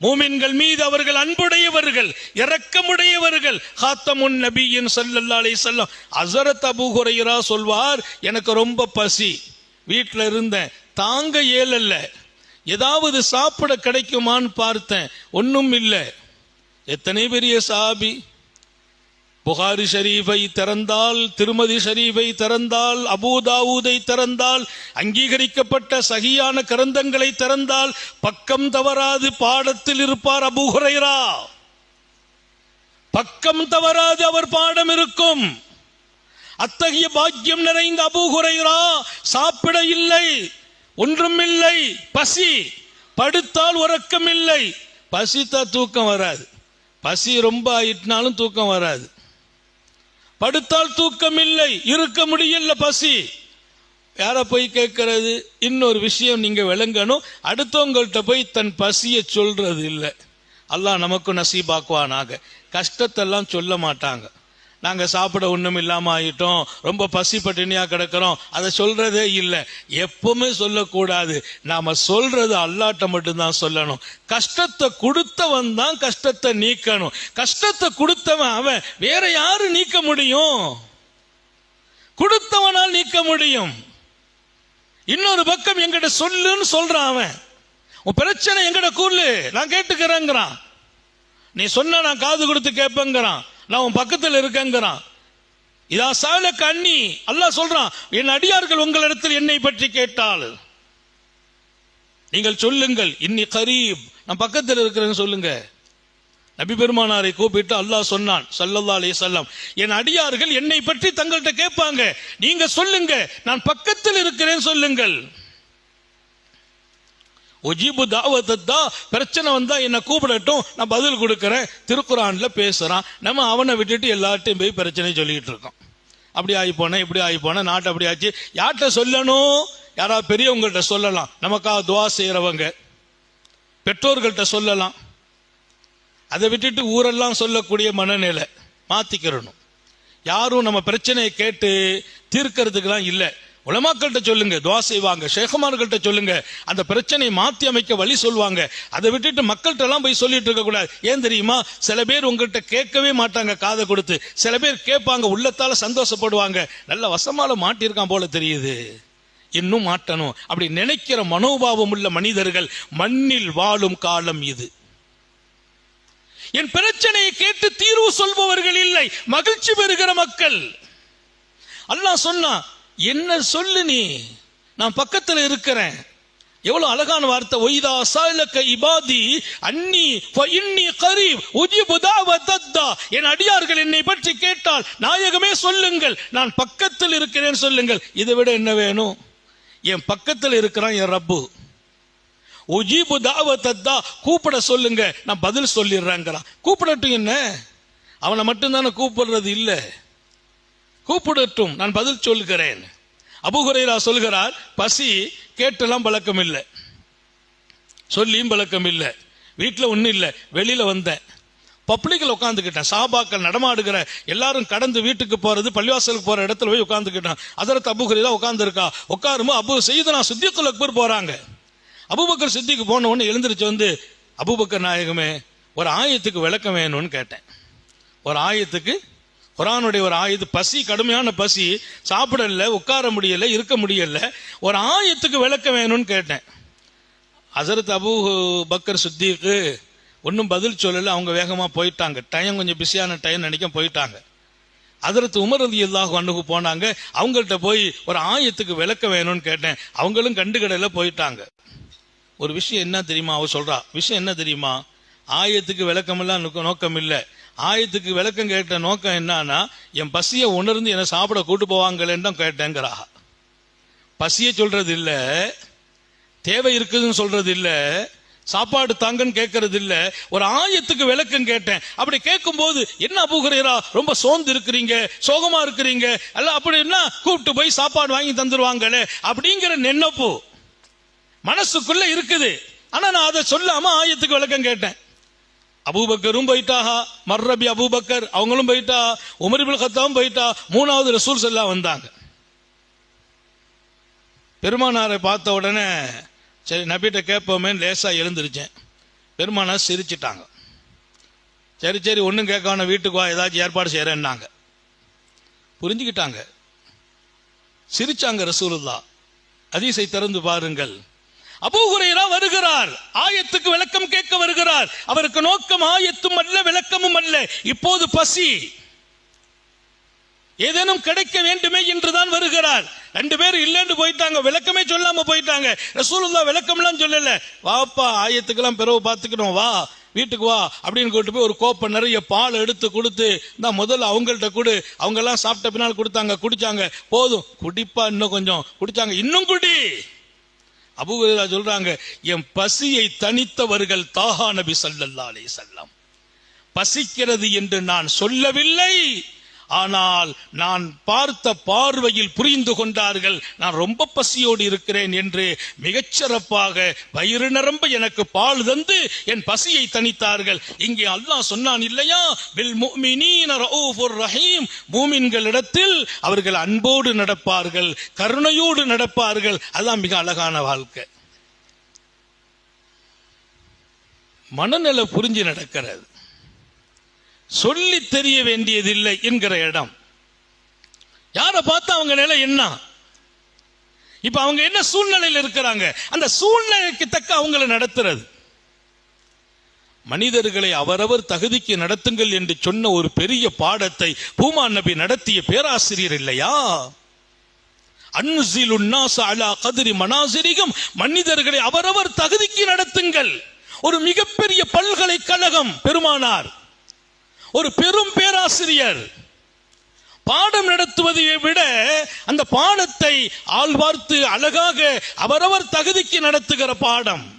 மூமின்கள் மீது அவர்கள் அன்புடையவர்கள் இரக்கமுடையவர்கள். ஹாத்தமுன் நபியின் ஸல்லல்லாஹு அலைஹி வஸல்லம். ஹஸரத் அபூ சொல்வார் எனக்கு ரொம்ப பசி. வீட்டில் இருந்தேன். தாங்க இயலல்ல ஏதாவது சாப்பிட கிடைக்குமான்னு பார்த்தேன். ஒன்றும் இல்லை. எத்தனை பெரிய சாபி. புகாரி ஷரீஃபை திறந்தால் திருமதி ஷரீஃபை திறந்தால் அபூதாவூதை திறந்தால் அங்கீகரிக்கப்பட்ட சகியான கிரந்தங்களை திறந்தால் பக்கம் தவறாது பாடத்தில் இருப்பார் அபுஹுரைரா பக்கம் தவறாது அவர் பாடம் இருக்கும். அத்தகைய பாக்கியம் நிறைந்த அபூஹுரைரா சாப்பிட இல்லை ஒன்றும் இல்லை பசி படுத்தால் உறக்கம் இல்லை பசித்தா தூக்கம் வராது. பசி ரொம்ப ஆயிட்டினாலும் தூக்கம் வராது. படுத்தால் தூக்கம் இல்லை இருக்க முடியல பசி. யார போய் கேட்கறது? இன்னொரு விஷயம் நீங்க விளங்கணும். அடுத்தவங்கள்ட்ட போய் தன் பசியை சொல்றது இல்லை அல்லாஹ் நமக்கு நசீபாக்குவானாக. கஷ்டத்தெல்லாம் சொல்ல மாட்டாங்க. நாங்க சாப்பிட ஒண்ணும் இல்லாம ஆயிட்டோம். ரொம்ப பசி பட்டினியா கிடக்கிறோம். அதை சொல்றதே இல்லை. எப்பவுமே சொல்லக்கூடாது. நாம சொல்றது அல்லாட்ட மட்டும்தான் சொல்லணும். கஷ்டத்தை கொடுத்தவன் தான் கஷ்டத்தை நீக்கணும். கஷ்டத்தை கொடுத்தவன் அவன். வேற யாரு நீக்க முடியும்? கொடுத்தவனால் நீக்க முடியும். இன்னொரு பக்கம் எங்கிட்ட சொல்லுன்னு சொல்றான் அவன். உன் பிரச்சனை எங்கிட்ட கூல்லு நான் கேட்டுக்கிறேங்கிறான். நீ சொன்ன நான் காது கொடுத்து கேட்பேங்கிறான். நான் உன் பக்கத்தில் இருக்கேங்கிறான். இதா சால கண்ணி அல்லாஹ் சொல்றான் என் அடியார்கள் உங்களிடத்தில் என்னை பற்றி கேட்டால். நீங்கள் சொல்லுங்கள் இன்னி கரீப் நான் பக்கத்தில் இருக்கிறேன்னு சொல்லுங்க. நபி பெருமானாரை கூப்பிட்டு அல்லாஹ் சொன்னான் சல்லல்லா அலைஹி சொல்லம் என் அடியார்கள் என்னை பற்றி தங்கள்கிட்ட கேட்பாங்க. நீங்க சொல்லுங்க நான் பக்கத்தில் இருக்கிறேன்னு சொல்லுங்கள். ஒஜிபு தாவத்தா பிரச்சனை வந்தா என்ன கூப்பிடட்டும் நான் பதில் கொடுக்கறேன். திருக்குறான்ல பேசுறான். நம்ம அவனை விட்டுட்டு எல்லார்ட்டையும் போய் பிரச்சனை சொல்லிட்டு இருக்கோம். அப்படி ஆகி போனேன் இப்படி ஆகி போனேன் நாட்டை அப்படி ஆச்சு. யார்கிட்ட சொல்லணும்? யாராவது பெரியவங்கள்ட்ட சொல்லலாம். நமக்காக துவா செய்யறவங்க பெற்றோர்கள்ட்ட சொல்லலாம். அதை விட்டுட்டு ஊரெல்லாம் சொல்லக்கூடிய மனநிலை மாத்திக்கிறணும். யாரும் நம்ம பிரச்சனையை கேட்டு தீர்க்கறதுக்கெல்லாம் இல்லை. உலமாக்கள்கிட்ட சொல்லுங்க துவா செய்வாங்க ஷேகுமார்கள்ட்ட சொல்லுங்க அந்த பிரச்சனையை மாற்றி அமைக்க வழி சொல்லுவாங்க அதை விட்டுட்டு மக்கள்கிட்ட எல்லாம் போய் சொல்லிட்டு இருக்க கூடாது. ஏன் தெரியுமா? சில பேர் உங்கள்கிட்ட கேட்கவே மாட்டாங்க காதை கொடுத்து. சில பேர் கேட்பாங்க உள்ளத்தால சந்தோஷப்படுவாங்க. நல்ல வசமால மாட்டியிருக்கான் போல தெரியுது. இன்னும் மாட்டணும். அப்படி நினைக்கிற மனோபாவம் உள்ள மனிதர்கள் மண்ணில் வாழும் காலம் இது. என் பிரச்சனையை கேட்டு தீர்வு சொல்பவர்கள் இல்லை. மகிழ்ச்சி பெறுகிற மக்கள். அல்லாஹ் சொன்னா என்ன சொல்லு நீ? நான் பக்கத்தில் இருக்கிறேன். எவ்வளவு அழகான வார்த்தை. ஒய்தா சாலக்க இபாதி அன்னி இன்னி கரீப் உஜிபு தத்தா. என் அடியார்கள் என்னை பற்றி கேட்டால் நாயகமே சொல்லுங்கள். நான் பக்கத்தில் இருக்கிறேன் சொல்லுங்கள். இதை விட என்ன வேணும்? என் பக்கத்தில் இருக்கிறான் என் ரப்பு. உஜீபு தத்தா. கூப்பிட சொல்லுங்க. நான் பதில் சொல்லிடுறேங்கிறான். கூப்பிடட்டும் என்ன? அவனை மட்டும்தானே கூப்பிடுறது இல்லை. கூப்பிடட்டும் நான் பதில் சொல்கிறேன். அபுகுரைரா சொல்கிறார் பசி கேட்டெல்லாம் பழக்கம் இல்லை சொல்லியும் பழக்கம் இல்லை வீட்டில் ஒன்றும் இல்லை வெளியில் வந்தேன். பப்ளிக்கில் உட்காந்துக்கிட்டேன் சாபாக்கள் நடமாடுகிற எல்லாரும் கடந்து வீட்டுக்கு போகிறது பள்ளிவாசலுக்கு போகிற இடத்துல போய் உட்காந்துக்கிட்டான் அதற்கு அபுகுரைரா உட்காந்துருக்கா உட்காருமோ அபு நான் சித்திக்குல் அக்பர் போகிறாங்க அபுபக்கர் சித்திக்கு போன உடனே எழுந்திருச்சு வந்து அபுபக்கர் நாயகமே ஒரு ஆயத்துக்கு விளக்கம் வேணும்னு கேட்டேன். ஒரு ஆயத்துக்கு குரானுடைய ஒரு ஆயத்து பசி கடுமையான பசி. சாப்பிடல உட்கார முடியல இருக்க முடியல. ஒரு ஆயத்துக்கு விளக்க வேணும்னு கேட்டேன். ஹசரத் அபு பக்கர் சுத்தீக்கு ஒன்றும் பதில் சொல்லலை. அவங்க வேகமாக போயிட்டாங்க. டைம் கொஞ்சம் பிஸியான டைம் நினைக்க போயிட்டாங்க. அதற்கு உமர் ரதி அல்லாஹ் அண்ணுக்கு போனாங்க. அவங்கள்ட்ட போய் ஒரு ஆயத்துக்கு விளக்க வேணும்னு கேட்டேன். அவங்களும் கண்டுகடையில் போயிட்டாங்க. ஒரு விஷயம் என்ன தெரியுமா? அவ சொல்றா. விஷயம் என்ன தெரியுமா? ஆயத்துக்கு விளக்கமெல்லாம் நோக்கம் இல்லை ஆயத்துக்கு விளக்கம் கேட்ட நோக்கம் என்னன்னா என் பசியை உணர்ந்து என்னை சாப்பிட கூட்டு போவாங்களேன்னு தான் கேட்டேங்கிறா பசியை சொல்றது இல்லை தேவை இருக்குதுன்னு சொல்றது இல்லை சாப்பாடு தாங்கன்னு கேட்கறது இல்ல ஒரு ஆயத்துக்கு விளக்கம் கேட்டேன். அப்படி கேட்கும்போது என்ன அபுகுறையரா ரொம்ப சோர்ந்து இருக்கிறீங்க சோகமா இருக்கிறீங்க அல்ல அப்படின்னா கூப்பிட்டு போய் சாப்பாடு வாங்கி தந்துருவாங்களே அப்படிங்கிற நினைப்பு மனசுக்குள்ள இருக்குது. ஆனா நான் அதை சொல்லாம ஆயத்துக்கு விளக்கம் கேட்டேன். அபூபக்கரும் போயிட்டாஹா. மர்ரபி அபூபக்கர் அவங்களும் போயிட்டா. உமரிபுல் கத்தாவும் போயிட்டா. மூணாவது ரசூல் செல்லா வந்தாங்க. பெருமானாரை பார்த்த உடனே சரி நபிட்ட கேட்போமே லேசா எழுந்திருச்சேன். பெருமானார் சிரிச்சிட்டாங்க. சரி சரி ஒன்றும் கேட்காம வீட்டுக்கு வா ஏதாச்சும் ஏற்பாடு செய்கிறேன்னாங்க புரிஞ்சுக்கிட்டாங்க. சிரிச்சாங்க ரசூலுல்லா அதிசை திறந்து பாருங்கள். அபூ வருகிறார். ஆயத்துக்கு விளக்கம் கேட்க வருகிறார். அவருக்கு நோக்கம் ஆயத்தும் அல்ல விளக்கமும் அல்ல. இப்போது பசி. ஏதேனும் கிடைக்க வேண்டுமே என்றுதான் வருகிறார். ரெண்டு பேரும் இல்லைன்னு போயிட்டாங்க. விளக்கமே சொல்லாம போயிட்டாங்க. ரசூலுல்லா விளக்கம்லாம் சொல்லல. வாப்பா ஆயத்துக்கெல்லாம் பிறகு பார்த்துக்கணும். வா வீட்டுக்கு வா அப்படின்னு கூட்டு போய் ஒரு கோப்பை நிறைய பால் எடுத்து கொடுத்து தான் முதல்ல அவங்கள்ட்ட கொடு. அவங்க எல்லாம் சாப்பிட்ட பின்னால் கொடுத்தாங்க குடிச்சாங்க. போதும். குடிப்பா இன்னும் கொஞ்சம். குடிச்சாங்க. இன்னும் குடி. அபூஹுரைரா சொல்றாங்க என் பசியை தனித்தவர்கள் தாகா நபி சல்லல்லா அலே செல்லம் பசிக்கிறது என்று நான் சொல்லவில்லை. ஆனால் நான் பார்த்த பார்வையில் புரிந்து கொண்டார்கள். நான் ரொம்ப பசியோடு இருக்கிறேன் என்று மிகச்சிறப்பாக வயிறு நிரம்ப எனக்கு பால் தந்து என் பசியை தணித்தார்கள். இங்கே அல்லாஹ் சொன்னான் இல்லையா? bil ரஹீம். பூமின்களிடத்தில் அவர்கள் அன்போடு நடப்பார்கள் கருணையோடு நடப்பார்கள். அதான் மிக அழகான வாழ்க்கை. மனநிலை புரிஞ்சு நடக்கிறது. சொல்லி தெரிய வேண்டியதில்லை என்கிற இடம். யாரை பார்த்தா அவங்க நிலை என்ன? இப்ப அவங்க என்ன சூழ்நிலையில் இருக்கிறாங்க? அந்த சூழ்நிலைக்கு தக்க அவங்கள நடத்துறது. மனிதர்களை அவரவர் தகுதிக்கு நடத்துங்கள் என்று சொன்ன ஒரு பெரிய பாடத்தை பூமா நபி நடத்திய பேராசிரியர் இல்லையா? அன்சில் உன்னாச அலா கதிரி மனாசிரிகம். மனிதர்களை அவரவர் தகுதிக்கு நடத்துங்கள். ஒரு மிகப்பெரிய பல்கலைக்கழகம் பெருமானார். ஒரு பெரும் பேராசிரியர். பாடம் நடத்துவதை விட அந்த பாடத்தை ஆழ்வார்த்து அழகாக அவரவர் தகுதிக்கு நடத்துகிற பாடம்.